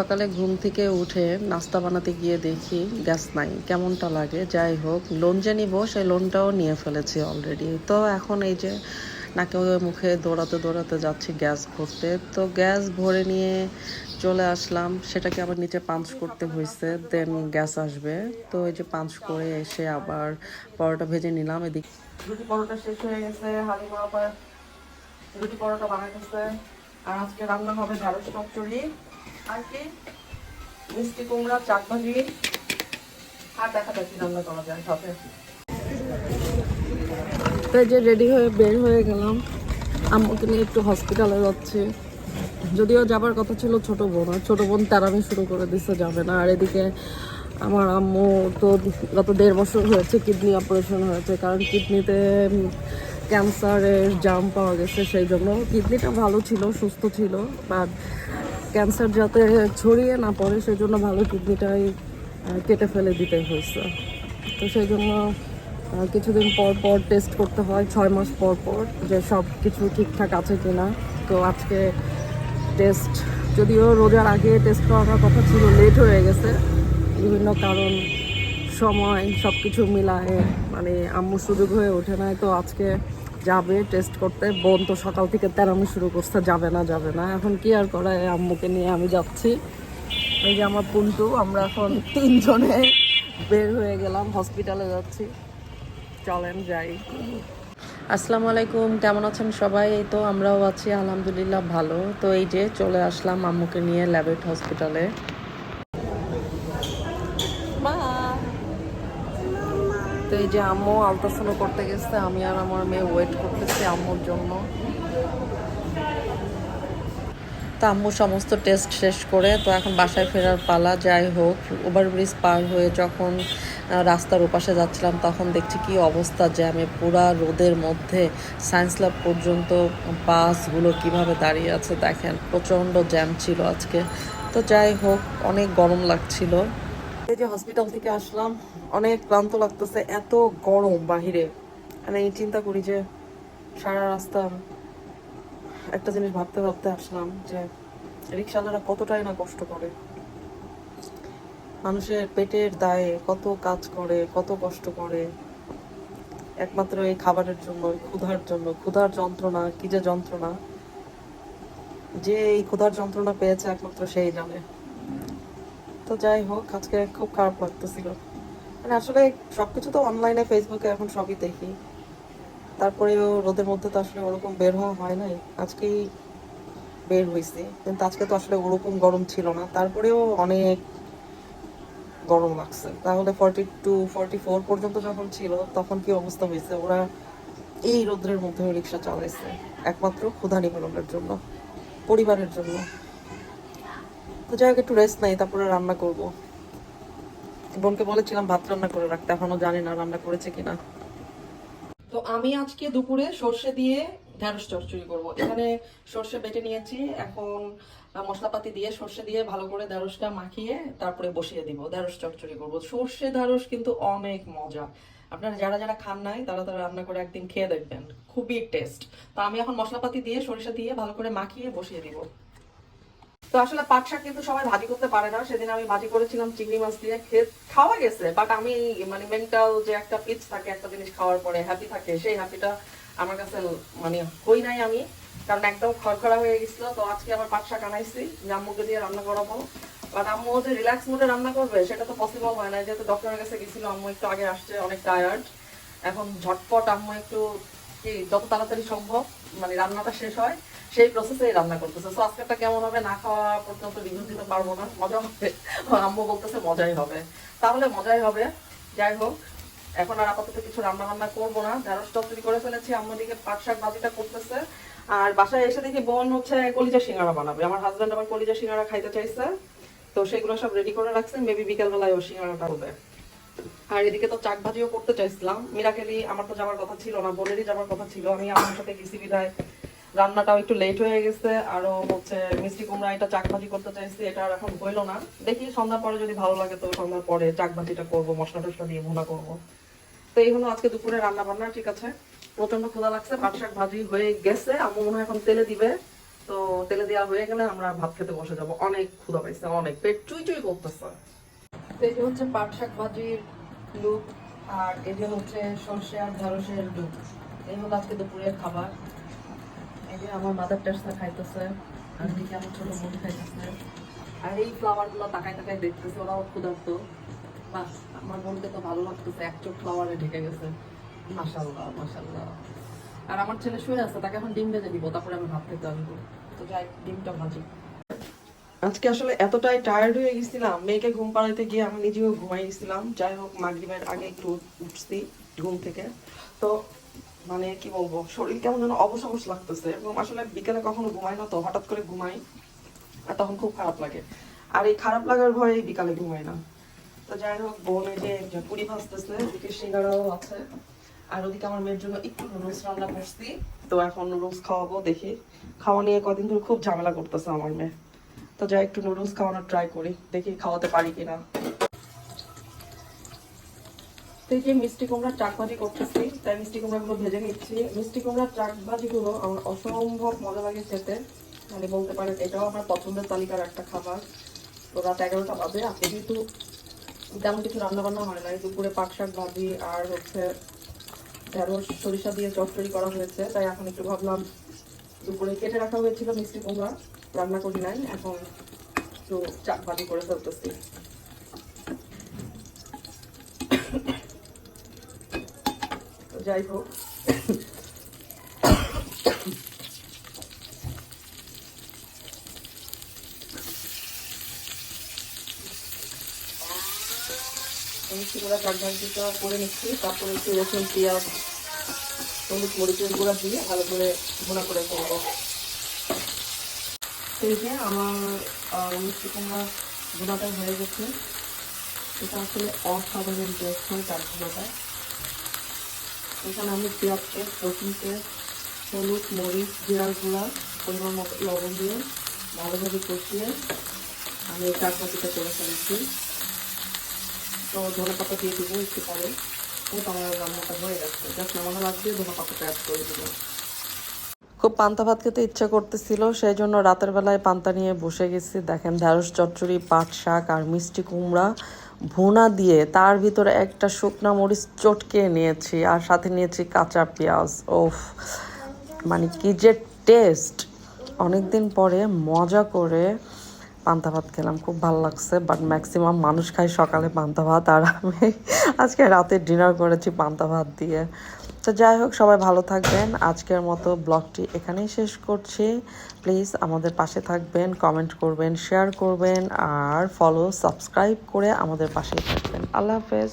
সকালে ঘুম থেকে উঠে নাস্তা বানাতে গিয়ে দেখি, গ্যাস নাই। কেমনটা লাগে? যাই হোক লোন যে নিব, সেই লোনটাও নিয়ে ফেলেছি অলরেডি তো এখন এই যে নাকে মুখে দৌড়াতে দৌড়াতে যাচ্ছি গ্যাস ভরতে। তো গ্যাস ভরে নিয়ে চলে আসলাম। সেটাকে আবার নিচে পাঞ্চ করতে হয়েছে দেন গ্যাস আসবে। তো এই যে পাঞ্চ করে এসে আবার পরোটা ভেজে নিলাম, এদিক রুটি পরোটা শেষ হয়ে গেছে হালিমা আবার রুটি পরোটা বানাইতেছে। আর আজকে রান্না হবে ঢেঁড়স চচ্চড়ি আর কি মিষ্টি কুমড়া চাক ভাজি আর দেখা যাক রান্না করা যায় সাথে। তো এই যে রেডি হয়ে বের হয়ে গেলাম, আম্মুকে নিয়ে একটু হসপিটালে যাচ্ছি। যদিও যাবার কথা ছিল ছোট বোন, আর ছোট বোন তারামি শুরু করে দিচ্ছে যাবে না। আর এদিকে আমার আম্মু তো গত দেড় বছর হয়েছে কিডনি অপারেশন হয়েছে, কারণ কিডনিতে ক্যান্সারের জাম পাওয়া গেছে, সেই জন্য কিডনিটা ভালো ছিল, সুস্থ ছিল বাট ক্যান্সার যাতে ছড়িয়ে না পড়ে সেই জন্য ভালো কিডনিটাই কেটে ফেলে দিতে হয়েছে। তো সেই জন্য কিছুদিন পর পর টেস্ট করতে হয়, ছয় মাস পর পর যে সব কিছু ঠিকঠাক আছে কি না তো আজকে টেস্ট যদিও রোজার আগে টেস্ট করার কথা ছিল লেট হয়ে গেছে। বিভিন্ন কারণ, সময় সব কিছু মিলায়ে মানে আম্মু সুযোগ হয়ে ওঠে নাই। তো আজকে যাবে টেস্ট করতে। বোন তো সকাল থেকে তেরামি শুরু করছে, যাবে না যাবে না। এখন কি আর করায় আম্মুকে নিয়ে আমি যাচ্ছি। এই যে আমার পুন্টু, আমরা এখন তিনজনে বের হয়ে গেলাম হসপিটালে যাচ্ছি। চলেন, যাই। আসসালামু আলাইকুম, কেমন আছেন সবাই? এই তো আমরাও আছি, আলহামদুলিল্লাহ ভালো। তো এই যে চলে আসলাম আম্মুকে নিয়ে ল্যাবেট হসপিটালে তো এই যে আম্মু আলট্রাসাউন্ড করতে গেছে, আমি আর আমার মেয়ে ওয়েট করতেছি আম্মুর জন্য। তো আম্মু সমস্ত টেস্ট শেষ করে, তো এখন বাসায় ফেরার পালা, যাই হোক ওভারব্রিজ পার হয়ে যখন রাস্তার ওপাশে যাচ্ছিলাম, তখন দেখছি কি অবস্থা জ্যামে পুরা রোদের মধ্যে সায়েন্স ল্যাব পর্যন্ত বাসগুলো কীভাবে দাঁড়িয়ে আছে দেখেন, প্রচণ্ড জ্যাম ছিল আজকে। তো যাই হোক, অনেক গরম লাগছিল। এই যে হসপিটাল থেকে আসলাম, অনেক ক্লান্ত লাগতেছে, এত গরম বাহিরে। মানে চিন্তা করি যে, সারা রাস্তা একটা জিনিস ভাবতে ভাবতে আসলাম যে রিক্সাওয়ালারা কতটাই না কষ্ট করে। মানুষের পেটের দায়ে কত কাজ করে, কত কষ্ট করে। একমাত্র এই খাবারের জন্য ক্ষুধার জন্য, ক্ষুধার যন্ত্রণা, কি যে যন্ত্রণা। যে এই ক্ষুধার যন্ত্রণা পেয়েছে একমাত্র সেই জানে। তো যাই হোক, আজকে খুব খারাপ লাগতেছিল। মানে আসলে সবকিছু তো অনলাইনে ফেসবুকে এখন সবই দেখি। তারপরেও রোদের মধ্যে তো আসলে ওরকম বের হওয়া হয় নাই। আজকেই বের হয়েছি কিন্তু আজকে তো আসলে ওরকম গরম ছিল না। তারপরেও অনেক গরম লাগছে। তাহলে ফর্টি টু ফর্টি ফোর পর্যন্ত যখন ছিল, তখন কি অবস্থা হয়েছে? ওরা এই রোদ্রের মধ্যে রিক্সা চালাইছে। একমাত্র ক্ষুধা নিবারণের জন্য, পরিবারের জন্য। তো যাই একটু রেস্ট নাই, তারপরে রান্না করব। বোনকে বলেছিলাম ভাত রান্না করে রাখতে, এখনও জানি না রান্না করেছে কিনা। তো আমি আজকে দুপুরে সর্ষে দিয়ে ঢেঁড়স চচ্চড়ি করব। এখানে সর্ষে বেটে নিয়েছি, এখন মশলাপাতি দিয়ে সর্ষে দিয়ে ভালো করে ঢেঁড়সটা মাখিয়ে তারপরে বসিয়ে দিব, ঢেঁড়স চচ্চড়ি করব। সর্ষে ঢেঁড়স কিন্তু অনেক মজা। আপনারা যারা যারা খান নাই, তারা তারা রান্না করে একদিন খেয়ে দেখবেন, খুবই টেস্ট তো আমি এখন মশলাপাতি দিয়ে সরিষা দিয়ে ভালো করে মাখিয়ে বসিয়ে দিব। তো আসলে পাট শাক কিন্তু সবাই ভাজি করতে পারে না। সেদিন আমি ভাজি করেছিলাম চিংড়ি মাছ দিয়ে। খেয়ে খাওয়া গেছে বাট আমি মানে মেন্টাল যে একটা পিচ থাকে, একটা জিনিস খাওয়ার পরে হ্যাপি থাকে, সেই হ্যাপিটা আমার কাছে মানে হই নাই আমি। কারণ একদম খড়খড়া হয়ে গেছিল, তো আজকে আবার পাট শাক আনাইছি, আম্মুকে দিয়ে রান্না করাবো। বাট আম্মু যে রিল্যাক্স মুডে রান্না করবে, সেটা তো পসিবল হয় না যেহেতু ডক্টরের কাছে গেছিল, আম্মু একটু আগে আসছে, অনেক টায়ার্ড এখন ঝটপট আম্মু একটু কি যত তাড়াতাড়ি সম্ভব মানে রান্নাটা শেষ হয়। সেই প্রসেসে রান্না করতেছে। তো আজকেরটা কেমন হবে? না খাওয়া পর্যন্ত রিভিউ দিতে পারব না। মজা হবে। আম্মু বলতেছে মজাই হবে। তাহলে মজাই হবে। যাই হোক, এখন আর আপাতত কিছু রান্না বান্না করব না। ঢেঁড়স চচ্চড়ি করে ফেলেছি। আম্মু দিকে পাট শাক ভাজিটা করতেছে। আর বাসায় এসে দেখি বোন হচ্ছে কলিজা সিঙ্গারা বানাবে। আমার হাজব্যান্ড আবার কলিজা সিঙ্গারা খাইতে চাইছে। তো সেগুলো সব রেডি করে রাখছে। মেবি বিকেলবেলায় ও সিঙ্গারাটা হবে আর এদিকে তো চাক ভাজিও করতে চাইছিলাম। মিরাকেলি আমার তো যাওয়ার কথা ছিল না। বোনেরই যাওয়ার কথা ছিল। আমি আমার সাথে গেছি বিধায় রান্নাটাও একটু লেট হয়ে গেছে, আরও হচ্ছে মিষ্টি কুমড়া, এটা চাক ভাজি করতে চাইছি, এটা আর এখন হইল না। দেখি সন্ধ্যার পরে যদি ভালো লাগে তো সন্ধ্যার পরে চাক ভাজিটা করব, মশলা টসলা দিয়ে ভুনা করব। তো এই হলো আজকে দুপুরে রান্না বান্না ঠিক আছে? প্রচণ্ড ক্ষুধা লাগছে, পাট শাক ভাজি হয়ে গেছে, আম্মু মনে হয় এখন তেলে দিবে। তো তেলে দেওয়া হয়ে গেলে আমরা ভাত খেতে বসে যাব। অনেক ক্ষুধা পাইছে, অনেক। পেট চুই চুই করতেছে। এই যে হচ্ছে পাট শাক ভাজির লুক আর যে হচ্ছে সর্ষে আর ঢেঁড়সের লুক এই হলো আজকে দুপুরের খাবার। এই আমার মাদার টেস্টা খাইতেছে। আর এদিকে আমার ছোট বোন খাইতেছে। আর এই ফ্লাওয়ারগুলো তাকায় তাকায় দেখতেছে, ওরাও ক্ষুধার্ত। বাহ, আমার বোনকে তো ভালো লাগতেছে, এক চোখ ফ্লাওয়ারে ঢেকে গেছে। মাশাল্লাহ মাশাল্লাহ আর আমার ছেলে শুয়ে আছে, তাকে এখন ডিম ভেজে দিব, তারপরে আমি ভাত খেতে আসব। তো যাই, ডিমটা ভাজি। আজকে আসলে এতটাই টায়ার্ড হয়ে গেছিলাম, মেয়েকে ঘুম পাড়াইতে গিয়ে আমি নিজেও ঘুমাই গেছিলাম। যাই হোক, মাগরিবের আগে একটু উঠছি, ঘুম থেকে। তো মানে কি বলব, শরীর কেমন যেন অবশ লাগতেছে। এবং আসলে বিকেলে কখনো ঘুমাই না তো, হঠাৎ করে ঘুমাই, আর তখন খুব খারাপ লাগে। আর এই খারাপ লাগার ভয়ে বিকালে ঘুমাই না। তো যাই হোক, বোন এই যে যে পুরি ভাজতেছে, এদিকে সিঙ্গারাও আছে। আর ওদিকে আমার মেয়ের জন্য একটু নুডলস রান্না করছি। তো এখন নুডলস খাওয়াবো দেখি। খাওয়া নিয়ে কদিন ধরে খুব ঝামেলা করতেছে আমার মেয়ে। তো যাই, একটু নুডলস খাওয়ানোর ট্রাই করি, দেখি খাওয়াতে পারি কিনা। তো যে মিষ্টি কুমড়ার চাক ভাজি করতেছি, তাই মিষ্টি কুমড়াগুলো ভেজে নিচ্ছি। মিষ্টি কুমড়ার চাক ভাজিগুলো আমার অসম্ভব মজা লাগে খেতে। মানে বলতে পারেন, এটাও আমার পছন্দের তালিকার একটা খাবার। তো রাত এগারোটা বাজে, আপনি যেহেতু তেমন কিছু রান্না বান্না হয় না দুপুরে পাট শাক ভাজি আর হচ্ছে ঢেঁড়স, সরিষা দিয়ে চচ্চড়ি করা হয়েছে, তাই এখন একটু ভাবলাম দুপুরে কেটে রাখা হয়েছিল মিষ্টি কুমড়া, রান্না করি নাই, এখন একটু চাক ভাজি করে ফেলতেছি। যাই হোক। আমি সেগুলো করে নিচ্ছি, তারপরে একটু রসুন, পেঁয়াজ, হলুদ মরিচের গুঁড়া দিয়ে ভালো করে ভুনা করে করব। এই যে আমার মিষ্টি কুমড়া ভুনাটা হয়ে গেছে। এটা আসলে অসাধারণ টেস্ট হয় তার ভুনাটা। এখানে আমি পেঁয়াজ পেস্ট হলুদ, মরিচ, জিরার গুঁড়া পরিমাণ মতো লবণ দিয়ে ভালোভাবে কষিয়ে আমি এই চাটনাটিটা করে ফেলেছি। তো ধনে পাতা দিয়ে দেবো একটু পরে। তো আমার রান্নাটা হয়ে গেছে। জাস্ট নামানো লাগবে, ধনে পাতাটা অ্যাড করে দেবো। খুব পান্তা ভাত খেতে ইচ্ছা করতেছিল, সেই জন্য রাতের বেলায় পান্তা নিয়ে বসে গেছি। দেখেন ঢ্যাঁড়স চচ্চড়ি, পাট শাক আর মিষ্টি কুমড়া। ভুনা দিয়ে তার ভিতরে একটা শুকনা মরিচ চটকে নিয়েছি আর সাথে নিয়েছি কাঁচা পেঁয়াজ। ওফ মানে কি যে টেস্ট অনেকদিন পরে মজা করে পান্তা ভাত খেলাম, খুব ভালো লাগছে বাট ম্যাক্সিমাম মানুষ খায় সকালে পান্তা ভাত আর আমি আজকে রাতে ডিনার করেছি পান্তা ভাত দিয়ে। তো যাই হোক, সবাই ভালো থাকবেন। আজকের মতো ব্লগটি এখানেই শেষ করছি। প্লিজ আমাদের পাশে থাকবেন কমেন্ট করবেন শেয়ার করবেন, আর ফলো সাবস্ক্রাইব করে আমাদের পাশেই থাকবেন। আল্লাহ হাফেজ।